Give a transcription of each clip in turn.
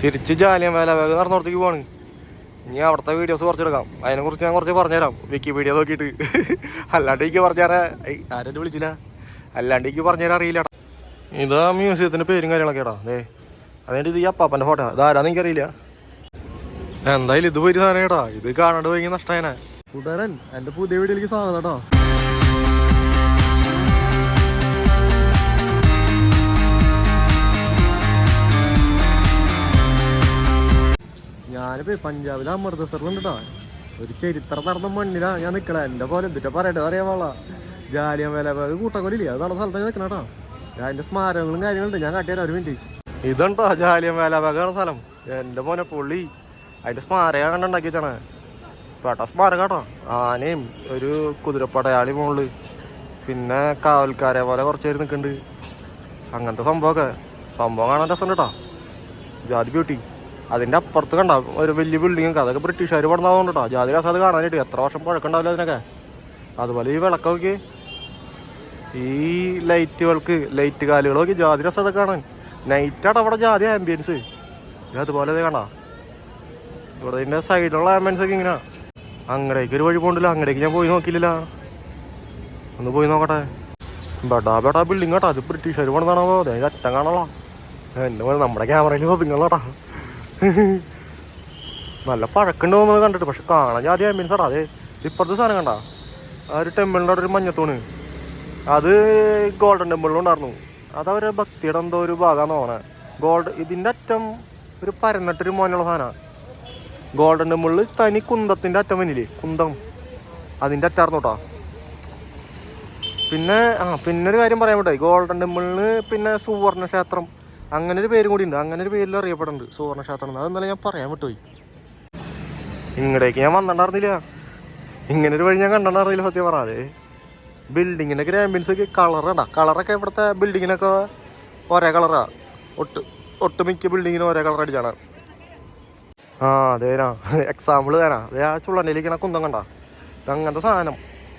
തിരിച്ച് ജാലിയൻ വേല വേഗം നടന്നോടത്തേക്ക് പോവാണ്. ഇനി അവിടുത്തെ വീഡിയോസ് കുറച്ചെടുക്കാം. അതിനെ കുറിച്ച് ഞാൻ കുറച്ച് പറഞ്ഞുതരാം. വിക്കിപീഡിയ നോക്കിയിട്ട്. അല്ലാണ്ട് എനിക്ക് പറഞ്ഞുതരാ ആരും വിളിച്ചില്ല? അല്ലാണ്ട് എനിക്ക് പറഞ്ഞുതരാൻ അറിയില്ല ഇതാ മ്യൂസിയത്തിന്റെ പേരും കാര്യങ്ങളൊക്കെ ഇടാം അതെ അതിന്റെ ഇത് ഈ അപ്പാപ്പന്റെ ഫോട്ടോ ഇതാരാന്ന് എനിക്കറിയില്ല. എന്തായാലും ഇത് പോയി സാധനം കേട്ടോ ഇത് കാണാണ്ട് പോയി നഷ്ടേനെ കൂട്ടുകാരൻ എന്റെ പുതിയ വീഡിയോയിലേക്ക് സ്വാഗതം കേട്ടോ ഞാനിപ്പോ പഞ്ചാബിലെ അമൃതസറിലുണ്ട് കേട്ടോ ഒരു ചരിത്രം നടന്ന മണ്ണിലാ ഞാൻ നിക്കണേ. എന്റെ പോലെ എന്തിട്ടാ പറയട്ടെ പാടില്ല. ജാലിയൻ വേല കൂട്ടക്കൊലില്ലേ? അത് നടന്ന സ്ഥലത്ത് നിൽക്കണ കേട്ടോ. അതിന്റെ സ്മാരകങ്ങളും കാര്യങ്ങളുണ്ട്. ഞാൻ കാട്ടിയാൽ ഒരു മിനിറ്റ് ഇതുണ്ടോ? ജാലിയൻ വേല ആണ് സ്ഥലം. എന്റെ മോനെ പുള്ളി അതിന്റെ സ്മാരകം കണ്ടുണ്ടാക്കി വെച്ചാണ്. പേട്ട സ്മാരകം കേട്ടോ. ആനയും ഒരു കുതിരപ്പടയാളി മോൾ പിന്നെ കാവൽക്കാരെ പോലെ കുറച്ച് പേര് നിൽക്കുന്നുണ്ട് അങ്ങനത്തെ സംഭവമൊക്കെ. സംഭവം കാണാൻ രസമുണ്ട് കേട്ടോ. ജാതി ബ്യൂട്ടി. അതിന്റെ അപ്പുറത്ത് കണ്ട ഒരു വലിയ ബിൽഡിംഗ് ഒക്കെ അതൊക്കെ ബ്രിട്ടീഷുകാർ പണിതാവുന്നുണ്ട് ജാതി രസം അത് കാണാനായിട്ട് എത്ര വർഷം പഴക്കമുണ്ടാവില്ല അതിനൊക്കെ. അതുപോലെ ഈ വിളക്കൊക്കെ ഈ ലൈറ്റുകൾക്ക് ലൈറ്റ് കാലുകളൊക്കെ ജാതി രസം അതൊക്കെ കാണാൻ. നൈറ്റാണ് അവിടെ ജാതി ആംബിയൻസ് അതുപോലെ അത് കാണാ ഇവിടെ ഇതിന്റെ സൈഡിലുള്ള ആംബിയൻസ് ഒക്കെ ഇങ്ങനെ. അങ്ങടേക്ക് ഒരു വഴി പോകണ്ടല്ലോ അങ്ങടേക്ക് ഞാൻ പോയി നോക്കിയില്ല. ഒന്ന് പോയി നോക്കട്ടെ. ബടാ ബടാ ബിൽഡിംഗ് കേട്ടോ. അത് ബ്രിട്ടീഷുകാർ പണിതാണോ? അതായത് അറ്റം കാണാനുള്ള. എന്നെ പോലെ നമ്മുടെ ക്യാമറയിൽ ഒതുങ്ങളാട്ടാ നല്ല പഴക്കുണ്ട് കണ്ടിട്ട് പക്ഷെ കാണാൻ ജാതി ആംബിയൻസ് ആടാ അതെ ഇപ്പുറത്തെ സാധനം കണ്ട? ആ ഒരു ടെമ്പിളിന്റെ അവിടെ ഒരു മഞ്ഞത്തൂണ്. അത് ഗോൾഡൻ ടെമ്പിളിലുണ്ടായിരുന്നു അതവരെ ഭക്തിയുടെ എന്തോ ഒരു ഭാഗമാണ് തോന്നണേ. ഗോൾഡ് ഇതിന്റെ അറ്റം ഒരു പരന്നിട്ടൊരു മോനുള്ള സാധനമാണ് ഗോൾഡൻ ടെമ്പിളിൽ തനി കുന്തത്തിന്റെ അറ്റം വന്നില്ലേ? കുന്തം. അതിന്റെ അറ്റാർന്നു കേട്ടോ. പിന്നെ ആ പിന്നെ ഒരു കാര്യം പറയാൻ പറ്റേ. ഗോൾഡൻ ടെമ്പിളിന് പിന്നെ സുവർണ ക്ഷേത്രം അങ്ങനെ ഒരു പേരും കൂടി ഉണ്ട്. അങ്ങനെ ഒരു പേരിൽ അറിയപ്പെടുന്നുണ്ട്. സുവർണ ക്ഷേത്രം എന്ന്. അതെന്നാലും ഞാൻ പറയാൻ വിട്ടുപോയി. ഇങ്ങടേക്ക് ഞാൻ വന്നിട്ടുണ്ടായിരുന്നില്ല ഇങ്ങനെ ഒരു വഴി ഞാൻ കണ്ടിട്ടുണ്ടായിരുന്നില്ല സത്യം പറഞ്ഞാൽ. ബിൽഡിങ്ങിന്റെ ഒക്കെ ആംബിയൻസ് ഒക്കെ കളറാണ് കളറൊക്കെ ഇവിടുത്തെ ബിൽഡിങ്ങിനൊക്കെ ഒരേ കളറാ ഒട്ട് ഒട്ടുമിക്ക ബിൽഡിങ്ങിനും ഒരേ കളർ അടിച്ചാണ്. ആ അതേനാ എക്സാമ്പിൾ തരാ അതേ ആ ചുള്ളന്റെയിലേക്കാണ് കുന്തം കണ്ട? അങ്ങനത്തെ സാധനം.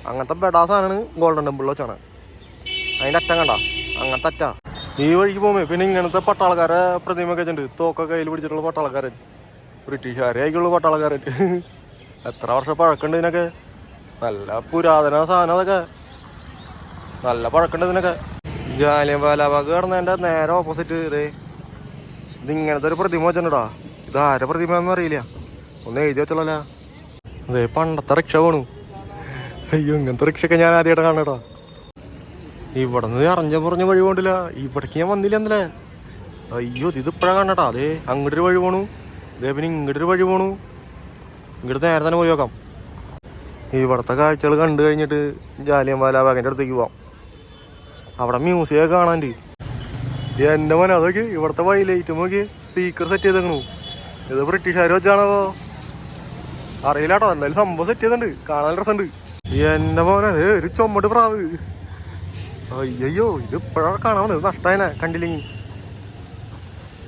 അങ്ങനത്തെ ബെഡാ സാധനമാണ് ഗോൾഡൻ ടെമ്പിളിൽ വെച്ചാണ്. അതിന്റെ അറ്റം കണ്ട? അങ്ങനത്തെ അറ്റ. ഈ വഴിക്ക് പോകുമ്പോൾ പിന്നെ ഇങ്ങനത്തെ പട്ടാളക്കാരെ പ്രതിമയൊക്കെ ഉണ്ട് തോക്കൊക്കെ കയ്യിൽ പിടിച്ചിട്ടുള്ള പട്ടാളക്കാരൻ ബ്രിട്ടീഷുകാരെ ആയിക്കുള്ള പട്ടാളക്കാരൻ എത്ര വർഷം പഴക്കണ്ടതിനൊക്കെ നല്ല പുരാതന സാധനം അതൊക്കെ. നല്ല പഴക്കണ്ടതിനൊക്കെ ഇതിനൊക്കെ. ജാലിയൻവാലാബാഗ് കിടന്നതിന്റെ നേരെ ഓപ്പോസിറ്റ് ഇതേ. ഇത് ഇങ്ങനത്തെ ഒരു പ്രതിമ വെച്ചിട്ടുണ്ടാ? ഇത് ആരെ പ്രതിമ ഒന്നും അറിയില്ല. ഒന്ന് എഴുതി വെച്ചോളല്ല അതെ പണ്ടത്തെ റിക്ഷ വേണു അയ്യോ ഇങ്ങനത്തെ റിക്ഷയൊക്കെ ഞാൻ ആദ്യമായിട്ട് കാണട്ടാ ഇവിടെ നിന്ന് അറിഞ്ഞ പറഞ്ഞ വഴി പോണ്ടില്ല ഇവിടേക്ക് ഞാൻ വന്നില്ല എന്നല്ലേ അയ്യോ ഇത് ഇപ്പോഴാ കാണട്ടാ. അതെ അങ്ങോട്ടൊരു വഴി പോണു. അതേ പിന്നെ ഇങ്ങോട്ടൊരു വഴി പോണു. ഇങ്ങോട്ട് നേരെ തന്നെ പോയി നോക്കാം. ഇവിടുത്തെ കാഴ്ചകൾ കണ്ടു കഴിഞ്ഞിട്ട് ജാലിയൻ വാലാബാഗിന്റെ അടുത്തേക്ക് പോവാം. അവിടെ മ്യൂസിയം കാണാൻ എന്റെ മോനെ അതൊക്കെ ഇവിടുത്തെ വഴി ലൈറ്റ് നോക്കി. സ്പീക്കർ സെറ്റ് ചെയ്തേക്കണു. ഇത് ബ്രിട്ടീഷുകാർ വെച്ചാണോ? അറിയില്ല കേട്ടോ എന്തായാലും സംഭവം സെറ്റ് ചെയ്തിട്ടുണ്ട്. കാണാൻ രസമുണ്ട്. എന്റെ മോനെ ഒരു ചുമട് പ്രാവ്. അയ്യോ ഇത് ഇപ്പോഴാണ് കാണാൻ വന്നത്? നഷ്ടമായനെ കണ്ടില്ലെങ്കിൽ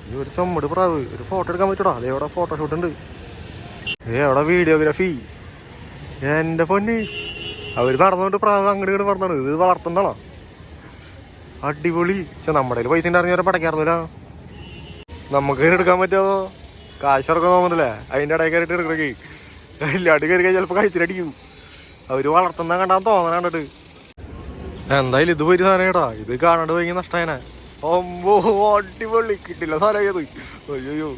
ഈ ഒരു ചുമട് പ്രാവ് ഒരു ഫോട്ടോ എടുക്കാൻ പറ്റൂടാ. അതേ അവിടെ ഫോട്ടോഷൂട്ട് ഉണ്ട്. ഏ അവിടെ വീഡിയോഗ്രാഫി എന്റെ പൊന്നി. അവർ നടന്നുകൊണ്ട് പ്രാവ് അങ്ങോട്ട് ഇങ്ങോട്ട് പറഞ്ഞാണ് ഇത് വളർത്തുന്നതാണോ? അടിപൊളി. പക്ഷെ നമ്മുടെ കയ്യിൽ പൈസ ഉണ്ടായിരുന്ന പടക്കായിരുന്നില്ല നമുക്ക് എടുക്കാൻ പറ്റുമോ കാശ് ഇറക്കാൻ തോന്നുന്നില്ലേ? അതിന്റെ ഇടയിൽ കയറിയിട്ട് എടുക്കണേ ഇല്ലാണ്ട് കയറി കഴിഞ്ഞാൽ ചിലപ്പോൾ കഴിച്ചിട്ടടിക്കും അവർ വളർത്തുന്ന കണ്ടാൻ തോന്നണ കണ്ടിട്ട്. എന്തായാലും ഇത് പോയി സാധനം കേട്ടാ. ഇത് കാണാണ്ട് പോയി നഷ്ടായനെ. ഒമ്പോ അടിപൊളി. കിട്ടില്ല സാധനം ഏത്? അയ്യോ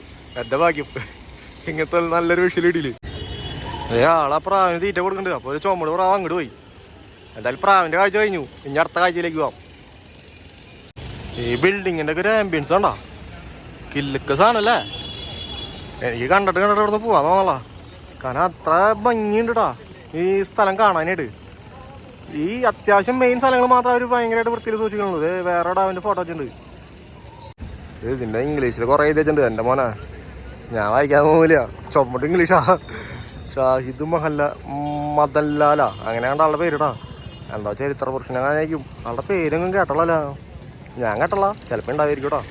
എന്റെ ഭാഗ്യം. ഇങ്ങനത്തെ നല്ലൊരു വിഷയം ഇടിയിൽ ഏ ആളാ പ്രാവിന് തീറ്റ കൊടുക്കുന്നുണ്ട് അപ്പോൾ ഒരു ചുമട് പ്രാവ് അങ്ങോട്ട് പോയി. എന്തായാലും പ്രാവിന്റെ കാഴ്ച കഴിഞ്ഞു. ഇനി അടുത്ത കാഴ്ചയിലേക്ക് പോവാം. ഈ ബിൽഡിങ്ങിന്റെ ഒക്കെ ഒരു ആംബിയൻസ് കണ്ടാ? കില്ലക്ക സാധനല്ലേ? എനിക്ക് കണ്ടിട്ട് കണ്ടിട്ട് ഇവിടെ നിന്ന് തോന്നല കാരണം അത്ര ഭംഗിയുണ്ട് ഈ സ്ഥലം കാണാനായിട്ട്. ഈ അത്യാവശ്യം മെയിൻ സ്ഥലങ്ങൾ മാത്രം അവർ ഭയങ്കരമായിട്ട് വൃത്തിയിൽ സൂക്ഷിക്കുന്നുള്ളൂ ഇത് വേറെ അവന്റെ ഫോട്ടോ വെച്ചിട്ടുണ്ട്. ഇത് ഇതിന്റെ ഇംഗ്ലീഷിൽ കുറേ എഴുതി വെച്ചിട്ടുണ്ട് എന്റെ മോനെ. ഞാൻ വായിക്കാൻ തോന്നില്ല ചുമട്ട് ഇംഗ്ലീഷാ ഷാഹിദ് മഹല്ല മദല്ലാല അങ്ങനെ കണ്ട ആളുടെ പേരിടാ. എന്താ ചരിത്ര പുരുഷനായിരിക്കും ആളുടെ പേരൊന്നും കേട്ടല്ലോ ഞാൻ കേട്ടല്ല ചിലപ്പോൾ ഉണ്ടായിരിക്കും കേട്ടോ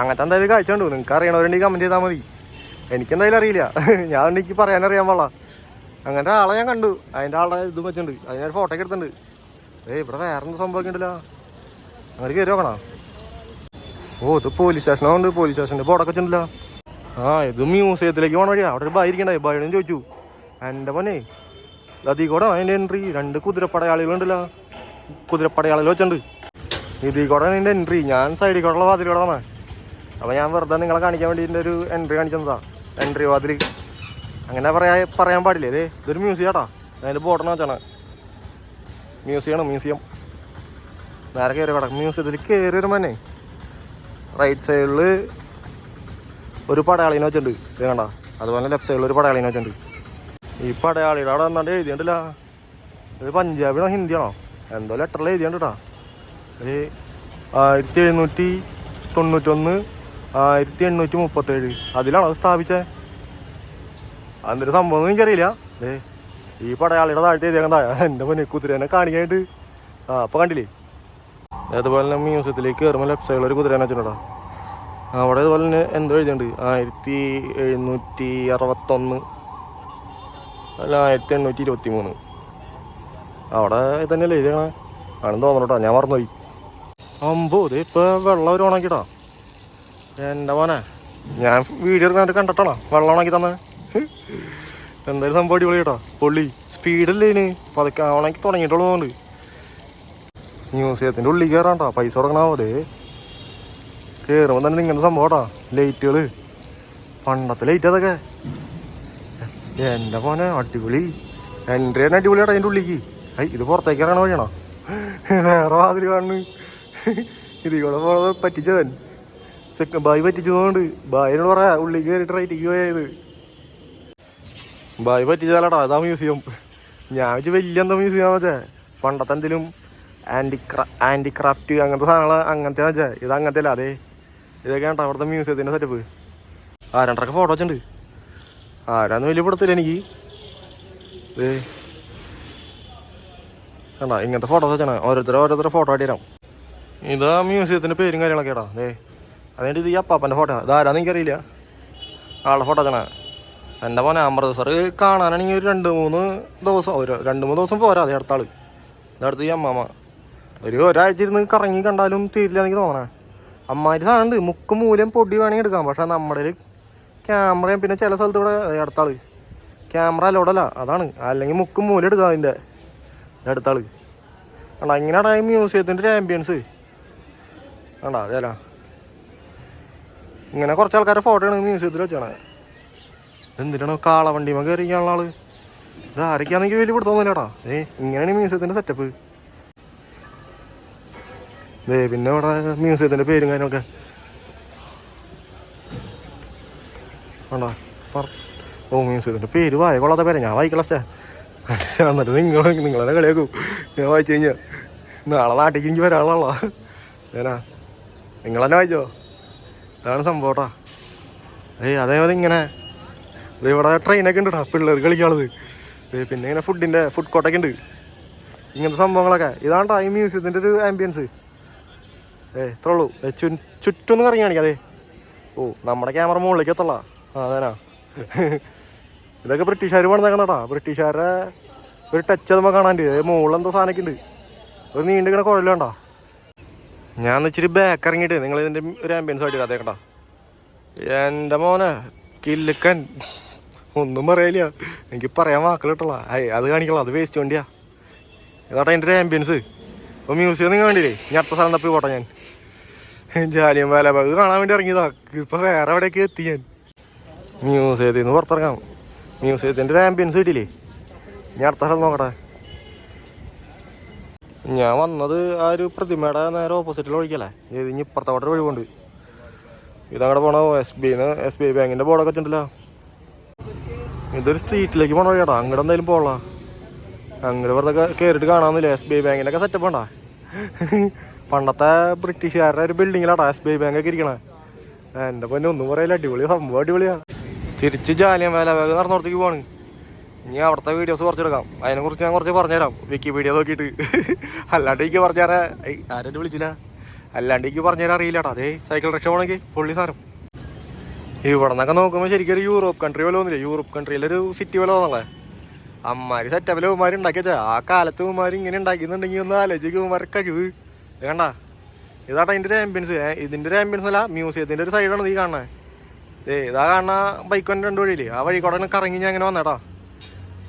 അങ്ങനത്തെ എന്തായാലും കാഴ്ച ഉണ്ട് നിങ്ങൾക്ക് അറിയണവരുണ്ടെങ്കിൽ കമന്റ് ചെയ്താൽ മതി. എനിക്കെന്തായാലും അറിയില്ല. ഞാൻ എനിക്ക് പറയാനറിയാൻ പാടില്ല. അങ്ങനത്തെ ആളെ ഞാൻ കണ്ടു. അതിന്റെ ആളുടെ ഇതും വെച്ചിട്ടുണ്ട്. അത് ഞാൻ ഫോട്ടോ ഒക്കെ എടുത്തിട്ടുണ്ട്. ഏയ് ഇവിടെ വേറെ സംഭവം സംഭവമൊക്കെ ഉണ്ടല്ലോ? അങ്ങോട്ട് കയറി നോക്കണോ? ഓ ഇത് പോലീസ് സ്റ്റേഷനാണ് പോലീസ് സ്റ്റേഷന്റെ ബോർഡൊക്കെ വെച്ചിട്ടുണ്ടല്ലോ. ആ ഇത് മ്യൂസിയത്തിലേക്ക് പോണ വഴിയാ. അവിടെ ഒരു ബൈ ഇരിക്കണ്ടേ? ബൈനും ചോദിച്ചു. എന്റെ പൊന്നെ അതീ കൂടെ അതിന്റെ എൻട്രി രണ്ട് കുതിരപ്പടയാളികളുണ്ടല്ലോ കുതിരപ്പടയാളികൾ വെച്ചിട്ടുണ്ട്. ഇതിൽ കൂടെ എൻട്രി ഞാൻ സൈഡിൽ കൂടെ ഉള്ള വാതിൽ കൂടെ വന്നേ അപ്പോൾ ഞാൻ വെറുതെ നിങ്ങളെ കാണിക്കാൻ വേണ്ടി ഒരു എൻട്രി കാണിച്ചതാ. എൻട്രി വാതിൽ അങ്ങനെ പറയാ പറയാൻ പാടില്ലേ. അല്ലേ ഇതൊരു മ്യൂസിയം കേട്ടോ അതിന്റെ ബോട്ടണം വെച്ചാണ്. മ്യൂസിയമാണ് മ്യൂസിയം നേരെ കയറി കിടക്കും മ്യൂസിയത്തിൽ കയറി വരുമ്പന്നെ റൈറ്റ് സൈഡിൽ ഒരു പടയാളിനെ വെച്ചിട്ടുണ്ട്. കണ്ട? അതുപോലെ ലെഫ്റ്റ് സൈഡിൽ ഒരു പടയാളിനെ വെച്ചിട്ടുണ്ട്. ഈ പടയാളിയുടെ അവിടെ വന്നാണ്ട് എഴുതിയിട്ടില്ല. ഇത് പഞ്ചാബിയാണോ ഹിന്ദിയാണോ? എന്തോ ലെറ്ററിൽ എഴുതിയിട്ടുണ്ട് ഒരു ആയിരത്തി എഴുന്നൂറ്റി തൊണ്ണൂറ്റൊന്ന് ആയിരത്തി എണ്ണൂറ്റി മുപ്പത്തേഴ്. അതിലാണോ അത് സ്ഥാപിച്ചത് അതൊരു സംഭവം എനിക്കറിയില്ല. ഏ ഈ പടയാളിയുടെ താഴ്ത്തി എഴുതിയേക്കണ്ട എന്റെ മുന്നേ കുതിരേനെ കാണിക്കാനായിട്ട്. ആ അപ്പോൾ കണ്ടില്ലേ? അതുപോലെ തന്നെ മ്യൂസിയത്തിലേക്ക് കയറുമ്പോൾ ലെഫ്റ്റ് സൈഡിൽ ഒരു കുതിരേനെ വെച്ചിട്ടുണ്ടോ? അവിടെ അതുപോലെ തന്നെ എന്തോ എഴുതിയുണ്ട് ആയിരത്തി എഴുന്നൂറ്റി അറുപത്തൊന്ന് അല്ല ആയിരത്തി എണ്ണൂറ്റി ഇരുപത്തി മൂന്ന് അവിടെ തന്നെ തന്നെയല്ലേ എഴുതിയാണ് ആണെന്ന് തോന്നുന്നുട്ടോ ഞാൻ മറന്നുപോയി. അമ്പോ ഇത് ഇപ്പോൾ വെള്ളം ഒരു ഉണക്കിട്ടാ എന്റെ മോനെ ഞാൻ വീഡിയോ എടുക്കാനായിട്ട് കണ്ടിട്ടാണോ? വെള്ളം ഉണക്കി തന്നെ? എന്തായാലും സംഭവം അടിപൊളി കേട്ടോ. പൊള്ളി സ്പീഡല്ലേ ഇതിന്? പതുക്കെ ഉണക്കി തുടങ്ങിയിട്ടുള്ളതുകൊണ്ട് മ്യൂസിയത്തിന്റെ ഉള്ളിൽ കയറാണ്ടാ പൈസ കൊടുക്കണ പോലെ കയറുമ്പോൾ തന്നെ ഇങ്ങനത്തെ സംഭവം കേട്ടോ. ലൈറ്റുകൾ പണ്ടത്തെ ലൈറ്റ് അതൊക്കെ. എന്റെ മോനെ അടിപൊളി. എന്റെ തന്നെ അടിപൊളി കേട്ടോ അതിന്റെ ഉള്ളിക്ക്. ഐ ഇത് പുറത്തേക്ക് ഇറങ്ങണ വഴിയാണോ? വേറെ വാതിൽ കാണുന്നു. ഇതിൽ കൂടെ പോണത് പറ്റിച്ചവൻ. സെക്കൻഡ് ബായി പറ്റിച്ചതുകൊണ്ട്. ബായിനോട് പറയാ ഉള്ളിൽ കയറിയിട്ട് റൈറ്റിക്ക് പോയത് ബായ് പറ്റിച്ചാലടാ അതാ മ്യൂസിയം ഞാൻ വെച്ച് വലിയ എന്താ മ്യൂസിയം വെച്ചേ പണ്ടത്തെ എന്തെങ്കിലും ആന്റിക്രാ ക്രാ ആന്റി ക്രാഫ്റ്റ് അങ്ങനത്തെ സാധനങ്ങൾ അങ്ങനത്തെ വെച്ചേ ഇത് അങ്ങനത്തെ അല്ല അതെ? ഇതൊക്കെ കേട്ടോ അവിടുത്തെ മ്യൂസിയത്തിന്റെ സെറ്റപ്പ് ആ രണ്ടരക്ക് ഫോട്ടോ വെച്ചിട്ടുണ്ട്. ആരാന്ന് വലിയ പെടുത്തില്ല എനിക്ക്. ഏ ഇങ്ങനത്തെ ഫോട്ടോസ് വെച്ചാണ്. ഓരോരുത്തർ ഓരോരുത്തരുടെ ഫോട്ടോ ആയിട്ട് തരാം. ഇതാ മ്യൂസിയത്തിന്റെ പേരും കാര്യങ്ങളൊക്കെ കേട്ടോ ഏ അതിന്റെ ഇത് ഈ അപ്പാപ്പന്റെ ഫോട്ടോ ഇതാരാന്ന് എനിക്കറിയില്ല. ആളുടെ ഫോട്ടോ വെച്ചാണ്. എന്റെ മോനെ അമൃതസർ കാണാനാണെങ്കിൽ ഒരു രണ്ട് മൂന്ന് ദിവസം ഒരു രണ്ട് മൂന്ന് ദിവസം പോരാ അതെ അടുത്താൾ അതടുത്ത് ഈ അമ്മാമ ഒരു ഒരാഴ്ച ഇരുന്ന് കറങ്ങി കണ്ടാലും തീരില്ല എനിക്ക് തോന്നണേ. അമ്മാതിരി സാധനം ഉണ്ട് മുക്കും മൂലം പൊടി വേണമെങ്കിൽ എടുക്കാം പക്ഷെ നമ്മുടെ ക്യാമറയും പിന്നെ ചില സ്ഥലത്ത് ഇവിടെ ദേ അടുത്ത ക്യാമറ അലോടല്ല അതാണ്. അല്ലെങ്കിൽ മുക്കും മൂലം എടുക്കാം അതിന്റെ അടുത്താൾ കണ്ട ഇങ്ങനെയാണ് ഈ മ്യൂസിയത്തിന്റെ ഒരു ആംബിയൻസ് കണ്ടാ അതേല. ഇങ്ങനെ കുറച്ച് ആൾക്കാരെ ഫോട്ടോ ആണ് മ്യൂസിയത്തിൽ വെച്ചാണ് എന്തിനാണ് കാളവണ്ടിമ കയറിക്കാനുള്ള ആൾ? ഇത് ആരൊക്കെയാണെങ്കിൽ വലിയ പിടുത്തൊന്നുമില്ലടാ ഏ ഇങ്ങനെയാണ് മ്യൂസിയത്തിന്റെ സെറ്റപ്പ് ദേ പിന്നെ ഇവിടെ മ്യൂസിയത്തിന്റെ പേരും കാര്യമൊക്കെ ഓ മ്യൂസിയത്തിന്റെ പേര് വായ കൊള്ളാത്ത പേര്. ഞാൻ വായിക്കളാ എന്നിട്ട് നിങ്ങൾ നിങ്ങളെ കളിയാക്കൂ. ഞാൻ വായിച്ചു കഴിഞ്ഞാൽ നാളെ നാട്ടിലേക്ക് എനിക്ക് വരാനുള്ള ഏനാ നിങ്ങൾ തന്നെ വായിച്ചോ? അതാണ് സംഭവം കേട്ടോ ഏയ് അതേപോലെ ഇങ്ങനെ ഇവിടെ ട്രെയിനൊക്കെ ഉണ്ട് പിള്ളേർ കളിക്കാനുള്ളത്. പിന്നെ ഇങ്ങനെ ഫുഡിന്റെ ഫുഡ് കോട്ടൊക്കെ ഉണ്ട്. ഇങ്ങനത്തെ സംഭവങ്ങളൊക്കെ. ഇതാണ് ഈ മ്യൂസിയത്തിന്റെ ഒരു ആംബിയൻസ് ഏ ഇത്രേ ഉള്ളൂ. ചു ചുറ്റൊന്നും കറങ്ങി കാണിക്കാം അതെ ഓ നമ്മുടെ ക്യാമറ മുകളിലേക്ക് എത്തല്ല ആ അതേനാ. ഇതൊക്കെ ബ്രിട്ടീഷുകാർ പണിതേക്കണട്ടാ ബ്രിട്ടീഷുകാരുടെ ഒരു ടച്ച് നമ്മൾ കാണാണ്ട്. മുകളിൽ എന്തോ സാധനമൊക്കെ ഉണ്ട്. ഒരു നീണ്ടിക്കണ കുഴലുണ്ടോ ഞാൻ ഇച്ചിരി ബാക്ക് ഇറങ്ങിയിട്ട് നിങ്ങൾ ഇതിന്റെ ഒരു ആംബിയൻസ് ആയിട്ട് അതേക്കട്ടാ എന്റെ മോനെ കില്ലുക്കൻ ഒന്നും പറയില്ല എനിക്ക് പറയാൻ വാക്കുകൾ അയ് അത് കാണിക്കണം? അത് വേസ്റ്റ് വണ്ടിയാ. ഇതാട്ടെ എന്റെ ഒരു ആംബിയൻസ് അപ്പോൾ മ്യൂസിയം നിങ്ങൾ വേണ്ടിയില്ലേ ഞാൻ അടുത്ത സ്ഥലം തപ്പി പോട്ടെ ഞാൻ. ജാലിയൻ വാലാബാഗ്. കാണാൻ വേണ്ടി ഇറങ്ങിയതാ. ഇപ്പോൾ വേറെ എവിടെയൊക്കെ എത്തി ഞാൻ. മ്യൂസിയത്തിൽ നിന്ന് പുറത്തിറങ്ങാം. മ്യൂസിയത്തിന്റെ ഒരു ആംബിയൻസ് കിട്ടിയില്ലേ? ഞാൻ അടുത്ത സ്ഥലം നോക്കട്ടെ. ഞാൻ വന്നത് ആ ഒരു പ്രതിമയുടെ നേരെ ഓപ്പോസിറ്റിൽ ഒഴിക്കല്ലേ? ഇനി ഇപ്പുറത്തെ ഒരു ഒഴിവുണ്ട് ഇതങ്ങടെ പോണ? S B S B I ബാങ്കിന്റെ ബോർഡൊക്കെ വെച്ചിട്ടുണ്ടല്ലോ. ഇതൊരു സ്ട്രീറ്റിലേക്ക് പോണ വഴിയാടാ. അങ്ങോട്ട് എന്തായാലും പോളാ അങ്ങോട്ട് വെറുതെ കയറിയിട്ട് കാണാമെന്നില്ല എസ് ബി ഐ ബാങ്കിന്റെ സെറ്റപ്പ് ഉണ്ടാ? പണ്ടത്തെ ബ്രിട്ടീഷുകാരുടെ ഒരു ബിൽഡിങ്ങിലാടാ എസ് ബി ഐ ബാങ്ക് ഒക്കെ ഇരിക്കണേ. എന്റെ പൊന്നെ ഒന്നും പറയില്ല. അടിപൊളി സംഭവം അടിപൊളിയാണ് തിരിച്ച് ജാലിയൻ വേല വേഗം നടന്നോടത്തേക്ക് പോവാണ്. ഇനി അവിടുത്തെ വീഡിയോസ് കുറച്ചെടുക്കാം അതിനെക്കുറിച്ച് ഞാൻ കുറച്ച് പറഞ്ഞുതരാം. വിക്കിപീഡിയ നോക്കിയിട്ട്. അല്ലാണ്ട് എനിക്ക് പറഞ്ഞുതരാ ആരെന്നെ വിളിച്ചില്ല? അല്ലാണ്ട് എനിക്ക് പറഞ്ഞുതരാൻ അറിയില്ലടാ അതേ സൈക്കിൾ റിക്ഷ പോണെങ്കിൽ പൊള്ളി സാധനം. ഇവിടെ നിന്നൊക്കെ നോക്കുമ്പോൾ ശരിക്കും ഒരു യൂറോപ്പ് കൺട്രി പോലെ തോന്നില്ല? യൂറോപ്പ് കൺട്രിയിലൊരു സിറ്റി പോലെ തോന്നല്ലേ? അമ്മാര് സെറ്റപ്പിലെ ഉമാര് ഉണ്ടാക്കി ആ കാലത്ത് ഉമാര് ഇങ്ങനെ ഉണ്ടാക്കിയെന്നുണ്ടെങ്കിൽ ഒന്ന് ആലോചിക്കും ഉമാരെ കഴിവ്. കണ്ട? ഇതാട്ടെ അതിന്റെ ഒരു ആംബിയൻസ് ഇതിന്റെ ഒരു ആംബിയൻസ് അല്ല മ്യൂസിയത്തിന്റെ ഒരു സൈഡാണ് നീ കാണുന്നത് ഏ ഇതാ കാണുന്ന ബൈക്ക് കൊണ്ട് രണ്ട് വഴിയില്ലേ? ആ വഴി കൂടെ കറങ്ങി ഞാൻ അങ്ങനെ വന്നേട്ടാ.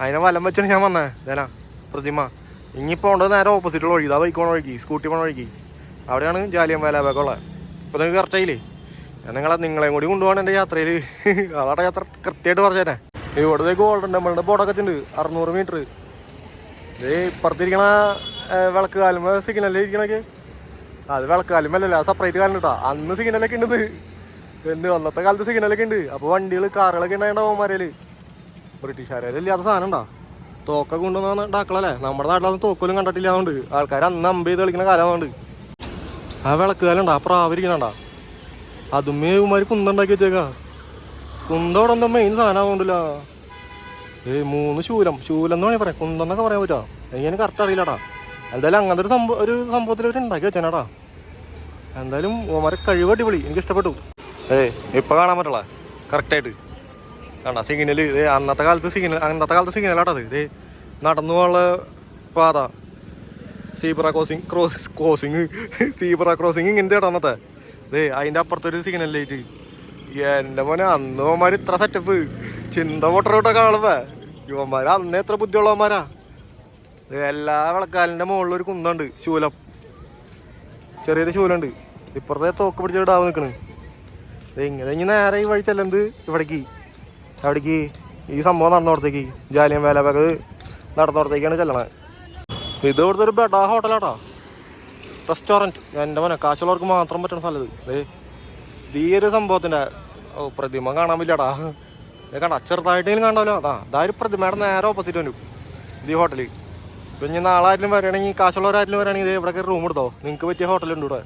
അതിനെ വലം വെച്ചാണ് ഞാൻ വന്നേ. ഇതേനാ പ്രതിമ. ഇനി പോകേണ്ടത് നേരെ ഓപ്പോസിറ്റുള്ള വഴി ഇതാ ബൈക്ക് പോണ വഴിക്ക് സ്കൂട്ടി പോണ വഴിക്ക്. അവിടെയാണ് ജാലിയം വേലാബാഗ് ഉള്ളത് ഇപ്പോൾ നിങ്ങൾക്ക് കറക്റ്റായില്ലേ ഞാൻ നിങ്ങളെ നിങ്ങളെയും കൂടി കൊണ്ടുപോകണം എന്റെ യാത്രയിൽ അതാണ് യാത്ര കൃത്യമായിട്ട് പറഞ്ഞേനെ ഗോൾഡ് ഗോൾഡൻ നമ്മളുടെ ബോർഡൊക്കെ ഉണ്ട് അറുന്നൂറ് മീറ്റർ ഇത് ഇപ്പുറത്തിരിക്കണ വിളക്ക് കാലം സിഗ്നലിൽ ഇരിക്കണൊക്കെ അത് വിളക്ക് കാലുമല്ലല്ല സെപ്പറേറ്റ് കാലം കേട്ടോ അന്ന് സിഗ്നലൊക്കെ ഉണ്ട് എന്ത് അന്നത്തെ കാലത്ത് സിഗ്നലൊക്കെ ഉണ്ട് അപ്പോൾ വണ്ടികൾ കാറുകളൊക്കെ ഉണ്ടായിട്ട് ഓമാരേൽ ബ്രിട്ടീഷുകാരെ ഇല്ലാത്ത സാധനം ഉണ്ടോ തോക്കൊക്കെ കൊണ്ടുവന്ന ഉണ്ടാക്കളല്ലേ നമ്മുടെ നാട്ടിലൊന്നും തോക്കൊന്നും കണ്ടിട്ടില്ല അതുകൊണ്ട് ആൾക്കാർ അന്ന് അമ്പ് ചെയ്ത് കളിക്കുന്ന കാലം അതുകൊണ്ട് ആ വിളക്ക് കാലം ഉണ്ടാ പ്രാവരിക്കണണ്ടാ അതും ഉമാരി കുന്തണ്ടാക്കി വെച്ചേക്കാ. കുന്തവിടെ എന്താ മെയിൻ സാധനം ആവുകൊണ്ടില്ല ഏയ് മൂന്ന് ശൂലം. ശൂലം എന്ന് വേണമെങ്കിൽ പറയാം. കുന്തെന്നൊക്കെ പറയാൻ പറ്റുമോ എനിക്ക് കറക്റ്റ് അറിയില്ലടാ. എന്തായാലും അങ്ങനത്തെ ഒരു സംഭവം ഒരു സംഭവത്തിൽ അവർ ഉണ്ടാക്കി വെച്ചാടാ എന്തായാലും ഓമാരെ കഴിവ് അടിപൊളി. എനിക്ക് ഇഷ്ടപ്പെട്ടു. ഏയ് ഇപ്പൊ കാണാൻ പറ്റുള്ള കറക്റ്റായിട്ട് സിഗ്നൽ ഏ അന്നത്തെ കാലത്ത് സിഗ്നൽ അന്നത്തെ കാലത്ത് സിഗ്നലാട്ടത് ഇത് നടന്നു പോകാനുള്ള പാത. Zebra crossing cross crossing zebra crossing ഇങ്ങനത്തെ അന്നത്തെ. ദേ അതിന്റെ അപ്പുറത്തൊരു സിഗ്നൽ ലൈറ്റ് എന്റെ മോനെ അന്ന് ഇവന്മാർ ഇത്ര സെറ്റപ്പ് ചിന്ത പൊട്ടറോട്ടൊക്കെ കാണുമ്പോ. ഇവന്മാർ അന്ന് എത്ര ബുദ്ധിയുള്ളവന്മാരാ എല്ലാ വിളക്കാലിന്റെ മുകളിൽ ഒരു കുന്നുണ്ട് ശൂലം. ചെറിയൊരു ശൂലുണ്ട്. ഇപ്പുറത്തെ തോക്ക് പിടിച്ചിട്ട് ഡാവ് നിൽക്കണ് ഇങ്ങനെ ഇനി നേരെ ഈ വഴി ചെല്ലുന്നത് ഇവിടേക്ക്. അവിടേക്ക്. ഈ സംഭവം നടന്നോടത്തേക്ക്. ജാലിയൻ വേലബാഗ് നടന്നോടത്തേക്കാണ് ചെല്ലണത്. ഇത് ഇവിടുത്തെ ഒരു ബെഡാ ഹോട്ടലാട്ടോ റെസ്റ്റോറന്റ് എന്റെ മോനെ കാശുള്ളവർക്ക് മാത്രം പറ്റുന്ന സ്ഥലത്ത് ദേ ഇത് ഈ സംഭവത്തിന്റെ ഓ പ്രതിമ കാണാൻ പറ്റില്ലടാ. ഇത് കണ്ട? ചെറുതായിട്ടെങ്കിലും കണ്ടാലോ? അതാ അതായത് പ്രതിമയുടെ നേരെ ഓപ്പോസിറ്റ് വരും ഇത് ഈ ഹോട്ടലിൽ ഇപ്പം ഇനി നാളെ ആരെങ്കിലും വരികയാണെങ്കിൽ കാശുള്ളവരാരെങ്കിലും വരികയാണെങ്കിൽ ഇത് ഇവിടെ റൂം എടുത്തോ? നിങ്ങൾക്ക് പറ്റിയ ഹോട്ടലുണ്ട് ഇവിടെ.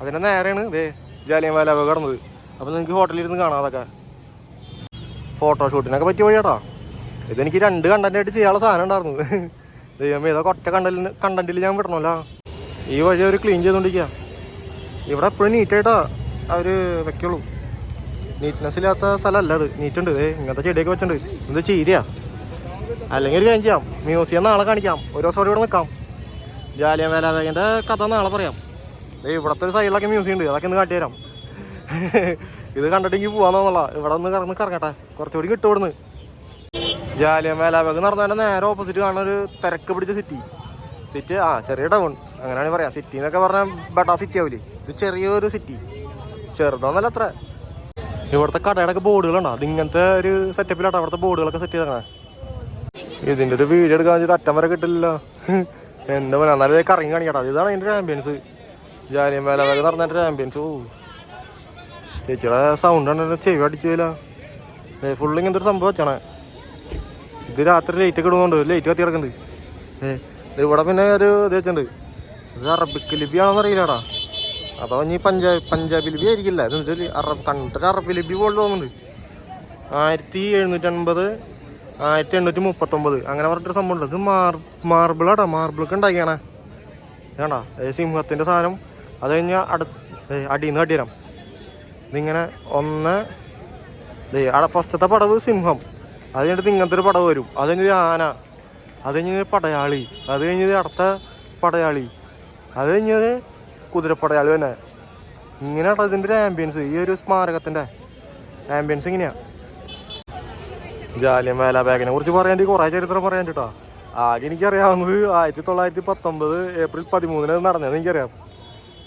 അതിന്റെ നേരെയാണ് ഇതേ ജാലിയം വേല കിടന്നത്. അപ്പോൾ നിങ്ങൾക്ക് ഹോട്ടലിൽ ഇരുന്ന് കാണാം അതൊക്കെ. ഫോട്ടോഷൂട്ടിനൊക്കെ പറ്റിയ വഴിയാട്ടാ ഇതെനിക്ക് രണ്ട് കണ്ടന്റായിട്ട് ചെയ്യാനുള്ള സാധനം ഉണ്ടായിരുന്നു. ദൈവമേ ഇതൊക്കെ ഒറ്റ കണ്ടന്റിന് കണ്ടന്റിൽ ഞാൻ വിടണമല്ലോ. ഈ വഴി അവർ ക്ലീൻ ചെയ്തുകൊണ്ടിരിക്കുക ഇവിടെ എപ്പോഴും നീറ്റായിട്ടാ അവർ വെക്കുള്ളൂ. നീറ്റ്നെസ് ഇല്ലാത്ത സ്ഥലമല്ല അത്. നീറ്റുണ്ട് ഏ ഇങ്ങനത്തെ ചെടിയൊക്കെ വെച്ചിട്ടുണ്ട്. ഇത് ചീരയാ? അല്ലെങ്കിൽ ഒരു കാര്യം ചെയ്യാം. മ്യൂസിയം നാളെ കാണിക്കാം. ഒരു ദിവസം ഇവിടെ നിൽക്കാം. ജാലിയ വേലാബാഗിന്റെ കഥ നാളെ പറയാം. ഇവിടുത്തെ ഒരു സൈഡിലൊക്കെ മ്യൂസിയം ഉണ്ട്. അതൊക്കെ ഒന്ന് കാട്ടിത്തരാം. ഇത് കണ്ടിട്ടെങ്കിൽ പോവാന്നുള്ള ഇവിടെ ഒന്ന് കറന്ന് കറങ്ങട്ടെ. കുറച്ചുകൂടി കിട്ടും ഇവിടുന്ന്. ജാലിയ വേലാബാഗ് നടന്നതിന്റെ നേരെ ഓപ്പോസിറ്റ് കാണുന്ന ഒരു തിരക്ക് പിടിച്ച സിറ്റി സിറ്റി ആ ചെറിയ ടൗൺ അങ്ങനെയാണ് പറയാ. സിറ്റി എന്നൊക്കെ പറഞ്ഞാൽ ബട്ടാ സിറ്റി ആവില്ലേ ഇത് ചെറിയൊരു സിറ്റി ചെറുതാന്നല്ല അത്ര ഇവിടുത്തെ കടയുടെ ബോർഡുകളുണ്ടോ? അത് ഇങ്ങനത്തെ ഒരു സെറ്റപ്പിലാട്ടോ അവിടുത്തെ ബോർഡുകളൊക്കെ സെറ്റ് ചെയ്തങ്ങനെ ഇതിന്റെ ഒരു വീഡിയോ എടുക്കാൻ വെച്ചിട്ട് അറ്റം വരെ കിട്ടില്ല എന്താ പറയുക എന്നാലും കറങ്ങി കാണിക്കട്ടോ. ഇതാണ് അതിന്റെ ഒരു ആംബിയൻസ് ജാലിയൻ വേല വേല നടന്നതിന്റെ ഒരു ആംബിയൻസ് ഓ. ചേച്ചിയുടെ സൗണ്ട് ആണ് ചെവി അടിച്ചില്ല ഫുള്ള് ഇങ്ങനത്തെ ഒരു സംഭവം വെച്ചാണ്. ഇത് രാത്രി ലൈറ്റ് ഇടുന്നുണ്ട്. ലൈറ്റ് കത്തി കിടക്കുന്നുണ്ട്. ഇവിടെ പിന്നെ ഒരു ഇത് വെച്ചിട്ടുണ്ട്. ഇത് അറബിക് ലിപിയാണെന്ന് അറിയില്ലടാ. അതോ നീ പഞ്ചാബ് പഞ്ചാബി ലിപി ആയിരിക്കില്ല. ഇത് വെച്ചാൽ അറബ് കണ്ടിട്ട് അറബ് ലിപി പോലെ തോന്നുന്നുണ്ട് ആയിരത്തി എഴുന്നൂറ്റി അൻപത് ആയിരത്തി എണ്ണൂറ്റി മുപ്പത്തൊമ്പത് അങ്ങനെ പറഞ്ഞിട്ടൊരു സംഭവം ഉണ്ട്. ഇത് മാർ മാർബിളാടാ മാർബിളൊക്കെ ഉണ്ടാക്കിയാണ് വേണ്ട സിംഹത്തിന്റെ സാധനം. അത് കഴിഞ്ഞാൽ അടു അടിയിൽ നിന്ന് കട്ടിത്തരാം. ഇതിങ്ങനെ ഒന്ന് അവിടെ ഫസ്റ്റത്തെ പടവ് സിംഹം. അത് കഴിഞ്ഞിട്ട് ഇങ്ങനത്തെ ഒരു പടവ് വരും. അത് കഴിഞ്ഞൊരു ആന. അത് കഴിഞ്ഞ് പടയാളി. അത് കഴിഞ്ഞ് അടുത്ത പടയാളി. അത് കഴിഞ്ഞത് കുതിരപ്പടയാൾ തന്നെ. ഇങ്ങനെയാണ് ഇതിന്റെ ഒരു ആംബിയൻസ് ഈ ഒരു സ്മാരകത്തിന്റെ ആംബിയൻസ് ഇങ്ങനെയാണ് ജാലിയൻ വേല ബാഗിനെ കുറിച്ച് പറയാൻ കുറേ ചരിത്രം പറയാൻ കേട്ടോ ആകെ എനിക്കറിയാവുന്നത് ആയിരത്തി തൊള്ളായിരത്തി പത്തൊമ്പത് ഏപ്രിൽ പതിമൂന്നിന് നടന്നതെന്ന് എനിക്കറിയാം.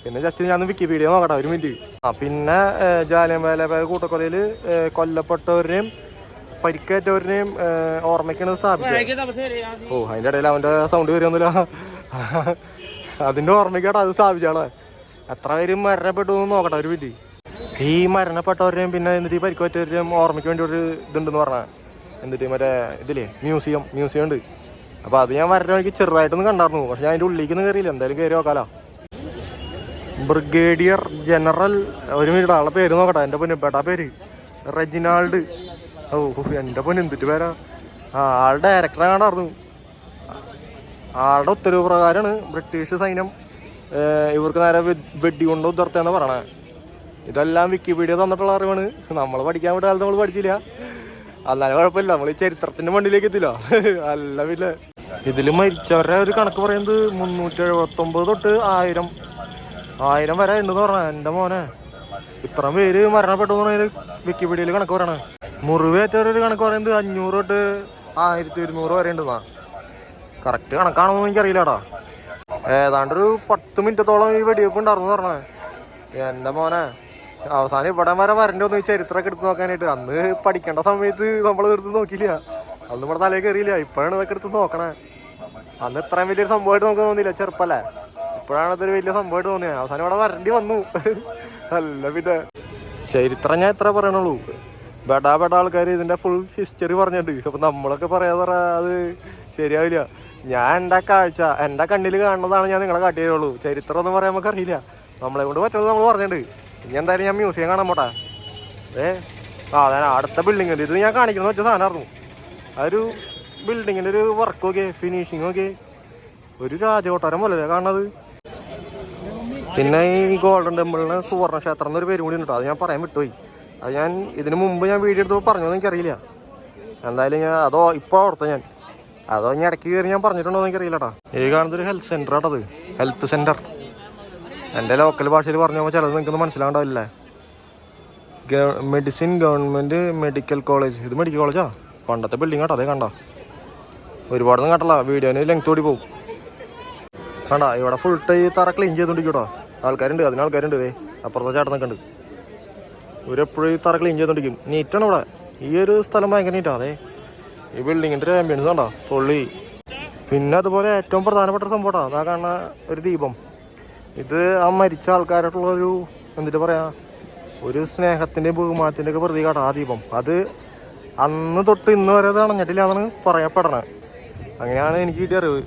പിന്നെ ജസ്റ്റ് ഞാൻ വിക്കിപീഡിയ നോക്കട്ടെ ഒരു മിനിറ്റ് ആ പിന്നെ ഏഹ്, ജാലിയൻ വേല ബാഗ് കൂട്ടക്കൊലയിൽ കൊല്ലപ്പെട്ടവരുടെയും ഏഹ്, ഓർമ്മയ്ക്കാണ് സ്ഥാപിച്ചത്. ഓ അതിന്റെ ഇടയിൽ അവന്റെ സൗണ്ട് വരുമൊന്നുമില്ല അതിന്റെ ഓർമ്മയ്ക്കാട്ടോ അത് സ്ഥാപിച്ചാളെ. എത്ര പേര് മരണപ്പെട്ടു നോക്കട്ടെ ഒരു മിനിറ്റ്. ഈ മരണപ്പെട്ടവരെയും പിന്നെ എന്നിട്ട് ഈ പരിക്കുപറ്റവരെയും ഓർമ്മയ്ക്ക് വേണ്ടി ഒരു ഇതുണ്ടെന്ന് പറഞ്ഞ. എന്നിട്ട് മറ്റേ ഇതില്ലേ മ്യൂസിയം മ്യൂസിയം ഉണ്ട്. അപ്പോൾ അത് ഞാൻ വരണ വഴിക്ക് ചെറുതായിട്ടൊന്ന് കണ്ടായിരുന്നു പക്ഷെ ഞാൻ അതിന്റെ ഉള്ളിലേക്കൊന്നും കയറിയില്ല എന്തായാലും കയറി നോക്കാലോ. ബ്രിഗേഡിയർ ജനറൽ ഒരു മിനിറ്റ് ആളെ പേര് നോക്കട്ടെ എന്റെ പൊന്നു പേട്ടാ പേര്. റെജിനാൾഡ്. ഓ എന്റെ പൊന്നു എന്തിട്ട് പേരാ? ആ ആൾ ഡയറക്ടറെ കാണാറുന്നു ആളുടെ ഉത്തരവ് പ്രകാരമാണ് ബ്രിട്ടീഷ് സൈന്യം ഇവർക്ക് നേരെ വെടികൊണ്ട് ഉതിർത്തെന്ന് പറയണേ. ഇതെല്ലാം വിക്കിപീഡിയ തന്നിട്ടുള്ള അറിവാണ്. നമ്മൾ പഠിക്കാൻ വിട്ട കാലത്ത് നമ്മൾ പഠിച്ചില്ല. അല്ലാതെ കുഴപ്പമില്ല. നമ്മൾ ഈ ചരിത്രത്തിന്റെ മണ്ണിലേക്ക് എത്തില്ല. അല്ല പിന്നെ. ഇതിൽ മരിച്ചവരുടെ ഒരു കണക്ക് പറയുന്നത് മുന്നൂറ്റി എഴുപത്തി ഒമ്പത് തൊട്ട് ആയിരം ആയിരം വരെ ഉണ്ടെന്ന് പറഞ്ഞ എന്റെ മോനെ. ഇത്രയും പേര് മരണപ്പെട്ടു എന്ന് വിക്കിപീഡിയയിൽ കണക്ക് പറയണേ. മുറിവേറ്റവരൊരു കണക്ക് പറയുന്നത് അഞ്ഞൂറ് തൊട്ട് ആയിരത്തി ഒരുന്നൂറ് വരെ ഉണ്ടെന്നാ. കറക്റ്റ് കണക്കാണെന്ന് എനിക്കറിയില്ലടാ. ഏതാണ്ട് ഒരു പത്ത് മിനിറ്റത്തോളം ഈ വെടിവെപ്പ് ഉണ്ടായിരുന്നു പറഞ്ഞത് എന്റെ മോനെ അവസാനം ഇവിടെ വരെ വരണ്ടോ എന്ന് ചരിത്രമൊക്കെ എടുത്ത് നോക്കാനായിട്ട്. അന്ന് പഠിക്കേണ്ട സമയത്ത് നമ്മൾ എടുത്ത് നോക്കിയില്ല. അന്ന് ഇവിടെ തലയിൽ കയറിയില്ല ഇപ്പോഴാണ് ഇതൊക്കെ എടുത്ത് നോക്കണേ. അന്ന് ഇത്രയും വലിയൊരു സംഭവമായിട്ട് നമുക്ക് തോന്നിയില്ല ചെറുപ്പല്ലേ? ഇപ്പോഴാണ് ഇതൊരു വലിയ സംഭവമായിട്ട് തോന്നിയത്. അവസാനം ഇവിടെ വരണ്ടി വന്നു. അല്ല പിന്നെ ചരിത്രം ഞാൻ എത്ര പറയണുള്ളൂ. ബെടാ ബെടാ ആൾക്കാർ ഇതിന്റെ ഫുൾ ഹിസ്റ്ററി പറഞ്ഞിട്ടുണ്ട്. അപ്പൊ നമ്മളൊക്കെ പറയാ അത് ശരിയാവില്ല. ഞാൻ എന്റെ കാഴ്ച എന്റെ കണ്ണിൽ കാണുന്നതാണ് ഞാൻ നിങ്ങളെ കാട്ടിയതുള്ളൂ ചരിത്രം ഒന്നും പറയാൻ നമുക്ക് അറിയില്ല നമ്മളെ കൊണ്ട് പറ്റുന്നത് നമ്മൾ പറഞ്ഞിട്ടുണ്ട്. ഇനി എന്തായാലും ഞാൻ മ്യൂസിയം കാണാൻ പോട്ടാ. ഏ? ആ അടുത്ത ബിൽഡിംഗ് ഇത് ഞാൻ കാണിക്കണമെന്ന് വെച്ച സാധനമായിരുന്നു ആ ഒരു ബിൽഡിങ്ങിന്റെ ഒരു വർക്ക് ഒക്കെ ഫിനിഷിങ് ഒക്കെ. ഒരു രാജകൊട്ടാരം പോലെ കാണുന്നത്. പിന്നെ ഈ ഗോൾഡൻ ടെമ്പിളിന് സുവർണ ക്ഷേത്രം എന്നൊരു പേര് കൂടി ഉണ്ട് അത് ഞാൻ പറയാൻ വിട്ടുപോയി. അത് ഞാൻ ഇതിന് മുമ്പ് ഞാൻ വീഡിയോ എടുത്തപ്പോൾ പറഞ്ഞു എനിക്ക് അറിയില്ല എന്തായാലും ഞാൻ അതോ ഇപ്പോൾ ഓർത്ത ഞാൻ. അതോ ഇനി ഇടയ്ക്ക് കയറി ഞാൻ പറഞ്ഞിട്ടുണ്ടോ എന്ന് എനിക്കറിയില്ല കേട്ടോ ഈ കാണുന്നൊരു ഹെൽത്ത് സെന്റർ ആട്ടത് ഹെൽത്ത് സെന്റർ എന്റെ ലോക്കൽ ഭാഷയിൽ പറഞ്ഞു പോകുമ്പോൾ ചിലത് നിങ്ങൾക്കൊന്നും മനസ്സിലാണ്ടാവില്ലേ മെഡിസിൻ ഗവൺമെന്റ് മെഡിക്കൽ കോളേജ് ഇത് മെഡിക്കൽ കോളേജാ പണ്ടത്തെ ബിൽഡിംഗ് കേട്ടോ അതേ കണ്ട? ഒരുപാടൊന്നും കണ്ടല്ല വീഡിയോന് ലെങ്ത് ഓടി പോകും. കണ്ട ഇവിടെ ഫുൾ ടൈ തറ ക്ലീൻ ചെയ്തോണ്ടിരിക്കട്ടോ. ആൾക്കാരുണ്ട് അതിന് ആൾക്കാരുണ്ട് അപ്പുറത്തെ ചേട്ടൻ നിൽക്കുന്നുണ്ട് ഇവരെപ്പോഴും ഈ തറ ക്ലീൻ ചെയ്തോണ്ടിരിക്കും. നീറ്റാണ് ഇവിടെ ഈ ഒരു സ്ഥലം ഭയങ്കര നീറ്റാ. അതെ ഈ ബിൽഡിങ്ങിന്റെ ആംബിയൻസ് കണ്ടോ? പൊള്ളി. പിന്നെ അതുപോലെ ഏറ്റവും പ്രധാനപ്പെട്ട ഒരു സംഭവം അതാ കാണുന്ന ഒരു ദീപം. ഇത് ആ മരിച്ച ആൾക്കാരായിട്ടുള്ള ഒരു എന്നിട്ട് പറയാ ഒരു സ്നേഹത്തിന്റെ ബഹുമാനത്തിന്റെ ഒക്കെ പ്രതീകമാണ് ആ ദീപം. അത് അന്ന് തൊട്ട് ഇന്ന് വരെ അത് അണഞ്ഞിട്ടില്ല എന്നാണ് അങ്ങനെയാണ് എനിക്ക് കിട്ടിയ അറിവ്.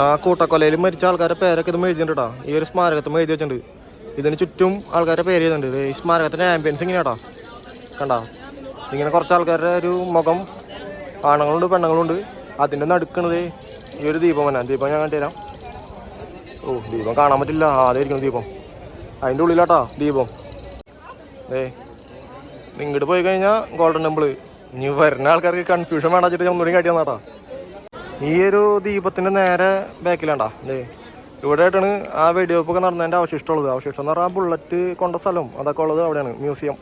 ആ കൂട്ടക്കൊലയിൽ മരിച്ച ആൾക്കാരുടെ പേരൊക്കെ ഇത് എഴുതിയിട്ടുണ്ട് ഈ ഒരു സ്മാരകത്തും എഴുതി വെച്ചിട്ടുണ്ട്. ഇതിന് ചുറ്റും ആൾക്കാരുടെ പേര് ഇത് ഈ സ്മാരകത്തിന്റെ ആംബിയൻസ് ഇങ്ങനെയാട്ടോ. കണ്ടോ? ഇങ്ങനെ കുറച്ച് ആൾക്കാരുടെ ഒരു മുഖം ആണുങ്ങളുണ്ട് പെണ്ണുങ്ങളുണ്ട്. അതിന്റെ നടുക്കണത്. ഈ ഒരു ദീപം തന്നെ. ദീപം ഞാൻ കണ്ടുതരാം ഓ ദീപം കാണാൻ പറ്റില്ല. ആദ്യമായിരിക്കണം ദീപം. അതിന്റെ ഉള്ളിലാട്ടോ ദീപം. ഏ ഇങ്ങോട്ട് പോയി കഴിഞ്ഞാൽ ഗോൾഡൻ ടെമ്പിൾ ഇനി വരുന്ന ആൾക്കാർക്ക് കൺഫ്യൂഷൻ വേണ്ട വെച്ചിട്ട് ഞാൻ ഒന്നുകൂടി കാട്ടിയാന്നാട്ടോ ഈ ഒരു ദീപത്തിന്റെ നേരെ ബാക്കിലാണ്ടാ അല്ലേ ഇവിടെ ആയിട്ടാണ് ആ വെടിവെപ്പൊക്കെ നടന്നതിന്റെ അവശിഷ്ടമുള്ളത്. അവശിഷ്ടം എന്ന് പറഞ്ഞാൽ ആ ബുള്ളറ്റ് കൊണ്ട സ്ഥലം. അതൊക്കെ ഉള്ളത് അവിടെയാണ്. മ്യൂസിയം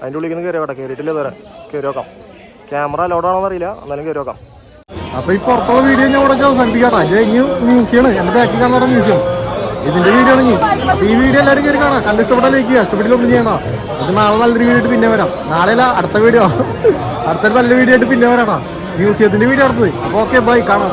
അതിന്റെ ഉള്ളിൽ കയറി അവിടെ കയറിയിട്ടില്ല ഇതുവരെ. കയറി നോക്കാം. ക്യാമറ അലൗഡ് ആണോ അറിയില്ല. എന്നാലും കയറി നോക്കാം. അപ്പൊ ഈ പുറത്തുള്ള വീഡിയോ ഞാൻ ഇവിടെ അവസാനിപ്പിക്കാം അത് കഴിഞ്ഞ് മ്യൂസിയമാണ് എന്റെ ബാക്കിൽ കാണുന്ന മ്യൂസിയം ഇതിന്റെ വീഡിയോ ആണ് ഈ വീഡിയോ എല്ലാവരും കയറി കാണാം. കണ്ട് ഇഷ്ടപ്പെട്ടാൽ ലൈക്ക് ചെയ്യുക. ഇഷ്ടപ്പെട്ടില്ല ഒന്നും ചെയ്യണം അത് നാളെ നല്ലൊരു വീഡിയോ ആയിട്ട് പിന്നെ വരാം. നാളെ അല്ല അടുത്ത വീഡിയോ അടുത്തൊരു നല്ല വീഡിയോ ആയിട്ട് പിന്നെ വരാണോ മ്യൂസിയത്തിന്റെ വീഡിയോ അടുത്തത്. അപ്പൊ ഓക്കെ ബൈ കാണാം.